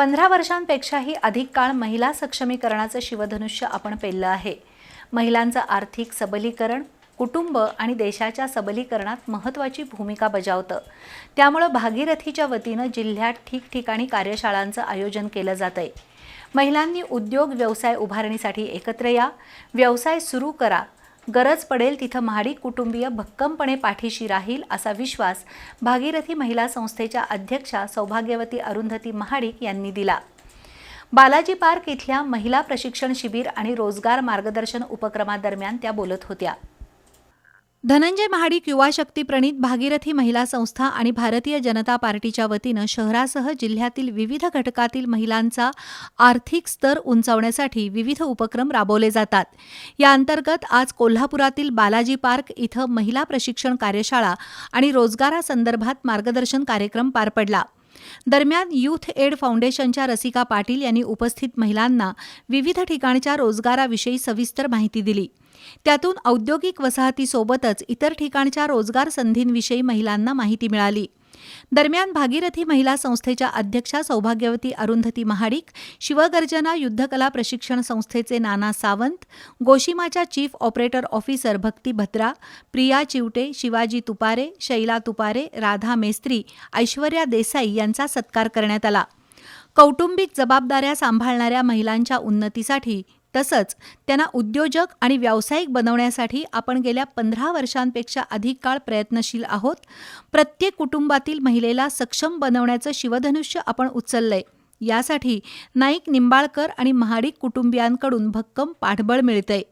पंधरा वर्षांपेक्षाही अधिक काळ महिला सक्षमीकरणाचं शिवधनुष्य आपण पेललं आहे. महिलांचं आर्थिक सबलीकरण कुटुंब आणि देशाच्या सबलीकरणात महत्त्वाची भूमिका बजावतं. त्यामुळं भागीरथीच्या वतीनं जिल्ह्यात ठिकठिकाणी कार्यशाळांचं आयोजन केलं जातंय. महिलांनी उद्योग व्यवसाय उभारणीसाठी एकत्र या व्यवसाय सुरू करा गरज पडेल तिथं महाडिक कुटुंबीय भक्कमपणे पाठीशी राहील असा विश्वास भागीरथी महिला संस्थेच्या अध्यक्षा सौभाग्यवती अरुंधती महाडिक यांनी दिला. बालाजी पार्क इथल्या महिला प्रशिक्षण शिबिर आणि रोजगार मार्गदर्शन उपक्रमादरम्यान त्या बोलत होत्या. धनंजय महाडिक युवा शक्ती प्रणित भागीरथी महिला संस्था आणि भारतीय जनता पार्टीच्या वतीनं शहरासह जिल्ह्यातील विविध घटकातील महिलांचा आर्थिक स्तर उंचावण्यासाठी विविध उपक्रम राबवले जातात. या अंतर्गत आज कोल्हापुरातील बालाजी पार्क इथं महिला प्रशिक्षण कार्यशाळा आणि रोजगारासंदर्भात मार्गदर्शन कार्यक्रम पार पडला. दरम्यान युथ एड फाउंडेशनच्या रसिका पाटील यांनी उपस्थित महिलांना विविध ठिकाणच्या रोजगाराविषयी सविस्तर माहिती दिली. त्यातून औद्योगिक वसाहतीसोबतच इतर ठिकाणच्या रोजगार संधींविषयी महिलांना माहिती मिळाली. दरम्यान भागीरथी महिला संस्थेच्या अध्यक्षा सौभाग्यवती अरुंधती महाडिक शिवगर्जना युद्धकला प्रशिक्षण संस्थेचे Nana Sawant गोशिमाच्या chief operator officer Bhakti Bhadra Priya Chivte Shivaji Tupare Shaila Tupare Radha Mestri Aishwarya Desai यांचा सत्कार करण्यात आला. कौटुंबिक जबाबदाऱ्या सांभाळणाऱ्या महिलांच्या उन्नतीसाठी तसंच त्यांना उद्योजक आणि व्यावसायिक बनवण्यासाठी आपण गेल्या पंधरा वर्षांपेक्षा अधिक काळ प्रयत्नशील आहोत. प्रत्येक कुटुंबातील महिलेला सक्षम बनवण्याचं शिवधनुष्य आपण उचललंय. यासाठी नाईक निंबाळकर आणि महाडिक कुटुंबियांकडून भक्कम पाठबळ मिळतंय.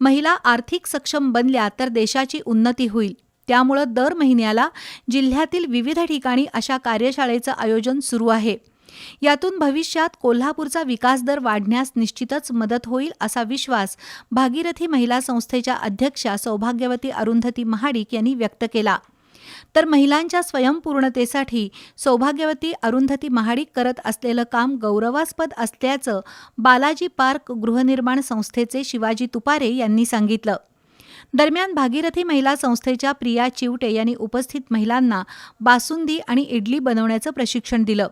महिला आर्थिक सक्षम बनल्या तर देशाची उन्नती होईल. त्यामुळं दर महिन्याला जिल्ह्यातील विविध ठिकाणी अशा कार्यशाळेचं आयोजन सुरू आहे. यातून भविष्यात कोल्हापूरचा विकास दर वाढण्यास निश्चितच मदत होईल असा विश्वास भागीरथी महिला संस्थेच्या अध्यक्षा सौभाग्यवती अरुंधती महाडिक यांनी व्यक्त केला. तर महिलांच्या स्वयंपूर्णतेसाठी सौभाग्यवती अरुंधती महाडिक करत असलेलं काम गौरवास्पद असल्याचं बालाजी पार्क गृहनिर्माण संस्थेचे शिवाजी तुपारे यांनी सांगितलं. दरम्यान भागीरथी महिला संस्थेच्या प्रिया चिवटे यांनी उपस्थित महिलांना बासुंदी आणि इडली बनवण्याचं प्रशिक्षण दिलं.